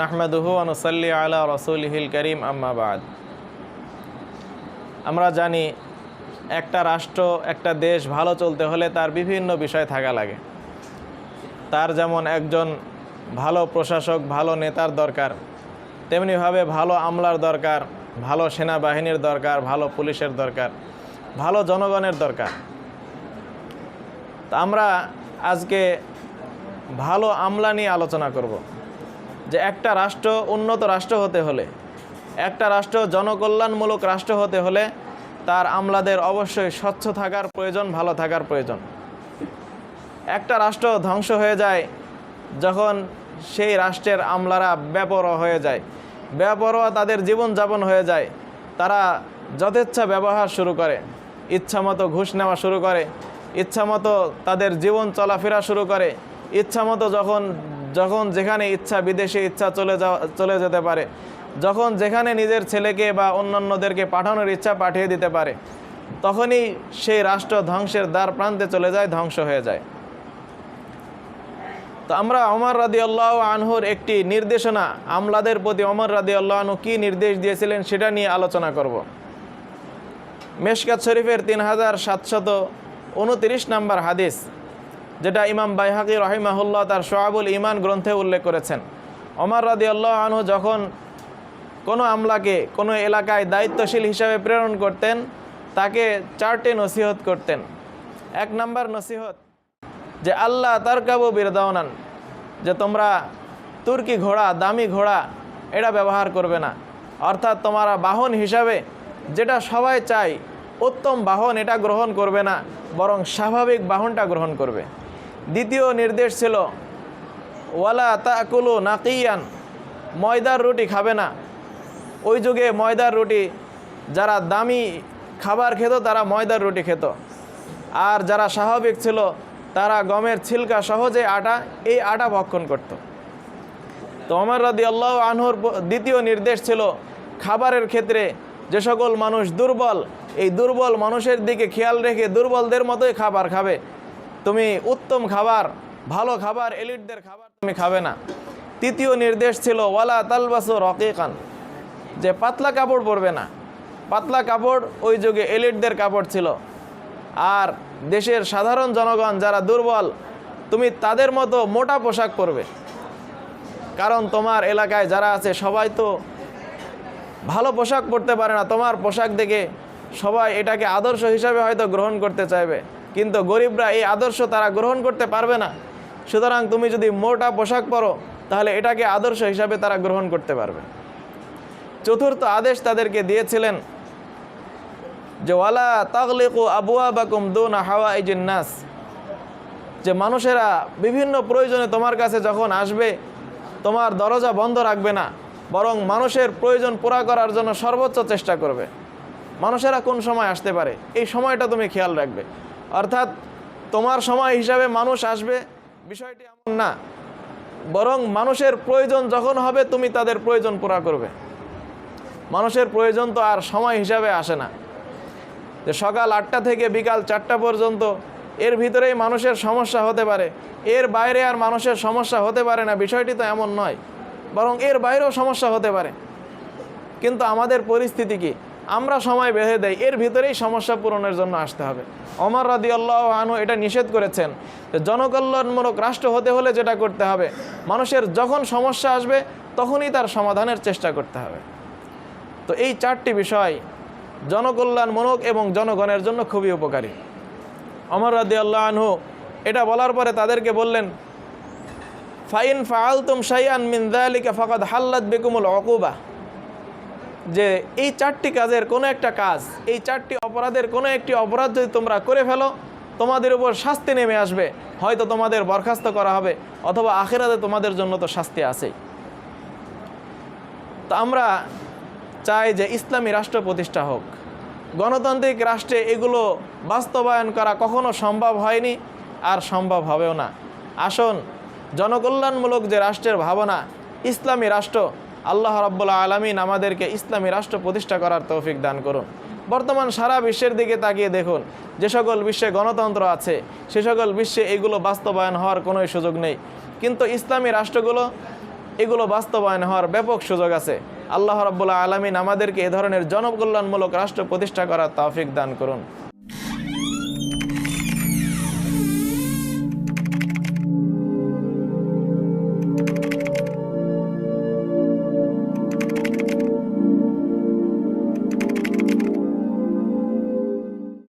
নাহমেদুহু আনুসাল্লি আলা রসুলহিল করিম আম্মাবাদ আমরা জানি একটা রাষ্ট্র, একটা দেশ ভালো চলতে হলে তার বিভিন্ন বিষয় থাকা লাগে। তার যেমন একজন ভালো প্রশাসক, ভালো নেতার দরকার, তেমনিভাবে ভালো আমলার দরকার, ভালো সেনাবাহিনীর দরকার, ভালো পুলিশের দরকার, ভালো জনগণের দরকার। তা আমরা আজকে ভালো আমলা নিয়ে আলোচনা করব। যে একটা রাষ্ট্র উন্নত রাষ্ট্র হতে হলে, একটা রাষ্ট্র জনকল্যাণমূলক রাষ্ট্র হতে হলে তার আমলাদের অবশ্যই স্বচ্ছ থাকার প্রয়োজন, ভালো থাকার প্রয়োজন। একটা রাষ্ট্র ধ্বংস হয়ে যায় যখন সেই রাষ্ট্রের আমলারা বেপরোয়া হয়ে যায়। বেপরোয়া তাদের জীবনযাপন হয়ে যায়। তারা যথেচ্ছা ব্যবহার শুরু করে, ইচ্ছামতো ঘুষ নেওয়া শুরু করে, ইচ্ছামতো তাদের জীবন চলাফেরা শুরু করে, ইচ্ছামতো যখন যখন যেখানে ইচ্ছা বিদেশে ইচ্ছা চলে যাওয়া, চলে যেতে পারে, যখন যেখানে নিজের ছেলেকে বা অন্যান্যদেরকে পাঠানোর ইচ্ছা পাঠিয়ে দিতে পারে, তখনই সেই রাষ্ট্র ধ্বংসের দ্বার প্রান্তে চলে যায়, ধ্বংস হয়ে যায়। তো আমরা অমর রাদি আল্লাহ আনহুর একটি নির্দেশনা, আমলাদের প্রতি অমর রাদি আল্লাহ আনহু কী নির্দেশ দিয়েছিলেন সেটা নিয়ে আলোচনা করব। মেশকাত শরীফের তিন হাজার সাতশত উনতিরিশ নম্বর হাদিস। যেটা ইমাম বাইহাকি রহিমাহুল্লাহ তার সোয়াবুল ইমান গ্রন্থে উল্লেখ করেছেন। অমর রাদি আল্লাহ আনহু যখন কোনো আমলাকে কোনো এলাকায় দায়িত্বশীল হিসাবে প্রেরণ করতেন, তাকে চারটে নসিহত করতেন। এক নম্বর নসিহত, যে আল্লাহ তার কাবু বিরদাওনান যে তোমরা তুর্কি ঘোড়া, দামি ঘোড়া, এটা ব্যবহার করবে না। অর্থাৎ তোমার বাহন হিসাবে যেটা সবাই চাই উত্তম বাহন এটা গ্রহণ করবে না, বরং স্বাভাবিক বাহনটা গ্রহণ করবে। দ্বিতীয় নির্দেশ ছিল, ওয়ালা তাকুলু নাকিয়ান, ময়দার রুটি খাবে না। ওই যুগে ময়দার রুটি, যারা দামি খাবার খেত, তারা ময়দার রুটি খেত। আর যারা স্বাভাবিক ছিল, তারা গমের ছিলকা সহজে আটা, এই আটা ভক্ষণ করত। তো অমর রাদি আল্লাহ আনহুর দ্বিতীয় নির্দেশ ছিল, খাবারের ক্ষেত্রে যে সকল মানুষ দুর্বল, এই দুর্বল মানুষের দিকে খেয়াল রেখে দুর্বলদের মতোই খাবার খাবে। তুমি উত্তম খাবার, ভালো খাবার, এলিটদের খাবার তুমি খাবে না। তৃতীয় নির্দেশ ছিল, ওয়ালা তালবাসু রকিকান যে পাতলা কাপড় পরবে না। পাতলা কাপড় ওই যুগে এলিটদের কাপড় ছিল। আর দেশের সাধারণ জনগণ যারা দুর্বল, তুমি তাদের মতো মোটা পোশাক পরবে। কারণ তোমার এলাকায় যারা আছে, সবাই তো ভালো পোশাক পরতে পারে না। তোমার পোশাক দেখে সবাই এটাকে আদর্শ হিসাবে হয়তো গ্রহণ করতে চাইবে। কিন্তু গরিবরা এই আদর্শ তারা গ্রহণ করতে পারবে না। সুতরাং তুমি যদি মোটা পোশাক পরো, তাহলে এটাকে আদর্শ হিসাবে তারা গ্রহণ করতে পারবে। চতুর্থ আদেশ তাদেরকে দিয়েছিলেন যে, ওয়ালা তাগলিকু আবুয়া বাকুম দুনা হাওয়া নাস। যে, মানুষেরা বিভিন্ন প্রয়োজনে তোমার কাছে যখন আসবে, তোমার দরজা বন্ধ রাখবে না, বরং মানুষের প্রয়োজন পুরা করার জন্য সর্বোচ্চ চেষ্টা করবে। মানুষেরা কোন সময় আসতে পারে? এই সময়টা তুমি খেয়াল রাখবে। অর্থাৎ তোমার সময় হিসাবে মানুষ আসবে, বিষয়টি এমন না। বরং মানুষের প্রয়োজন যখন হবে, তুমি তাদের প্রয়োজন পুরা করবে। মানুষের প্রয়োজন তো আর সময় হিসাবে আসে না। যে সকাল আটটা থেকে বিকাল চারটা পর্যন্ত এর ভিতরেই মানুষের সমস্যা হতে পারে। এর বাইরে আর মানুষের সমস্যা হতে পারে না, বিষয়টি তো এমন নয়। বরং এর বাইরেও সমস্যা হতে পারে। কিন্তু আমাদের পরিস্থিতি কি? আমরা সময় বেঁধে দেই, এর ভিতরেই সমস্যা পূরণের জন্য আসতে হবে। অমর রাদি আল্লাহ আনু এটা নিষেধ করেছেন যে জনকল্যাণমূলক রাষ্ট্র হতে হলে যেটা করতে হবে, মানুষের যখন সমস্যা আসবে তখনই তার সমাধানের চেষ্টা করতে হবে। তো এই চারটি বিষয় জনকল্যাণমূলক এবং জনগণের জন্য খুবই উপকারী। অমর রাদি আল্লাহ আনহু এটা বলার পরে তাদেরকে বললেন, ফাইন ফাআলতুম শাইআন মিন যালিকা ফাকাদ হাল্লাত বেকুমুল উকুবা। যে এই চারটি কাজের কোনো একটা কাজ, এই চারটি অপরাধের কোনো একটি অপরাধ যদি তোমরা করে ফেলো, তোমাদের উপর শাস্তি নেমে আসবে। হয়তো তোমাদের বরখাস্ত করা হবে, অথবা আখেরাতে তোমাদের জন্য তো শাস্তি আছেই। তো আমরা চাই যে ইসলামী রাষ্ট্র প্রতিষ্ঠা হোক। গণতান্ত্রিক রাষ্ট্রে এগুলো বাস্তবায়ন করা কখনো সম্ভব হয়নি, আর সম্ভব হবেও না। আসুন, জনকল্যাণমূলক যে রাষ্ট্রের ভাবনা, ইসলামী রাষ্ট্র আল্লাহ রাব্বুল্লাহ আলমিন আমাদেরকে ইসলামী রাষ্ট্র প্রতিষ্ঠা করার তৌফিক দান করুন। বর্তমান সারা বিশ্বের দিকে তাকিয়ে দেখুন, যে সকল বিশ্বে গণতন্ত্র আছে, সে সকল বিশ্বে এগুলো বাস্তবায়ন হওয়ার কোনো সুযোগ নেই। কিন্তু ইসলামী রাষ্ট্রগুলো এগুলো বাস্তবায়ন হওয়ার ব্যাপক সুযোগ আছে। আল্লাহ রাব্বুল আলমিন আমাদেরকে এ ধরনের জনকল্যাণমূলক রাষ্ট্র প্রতিষ্ঠা করার তৌফিক দান করুন।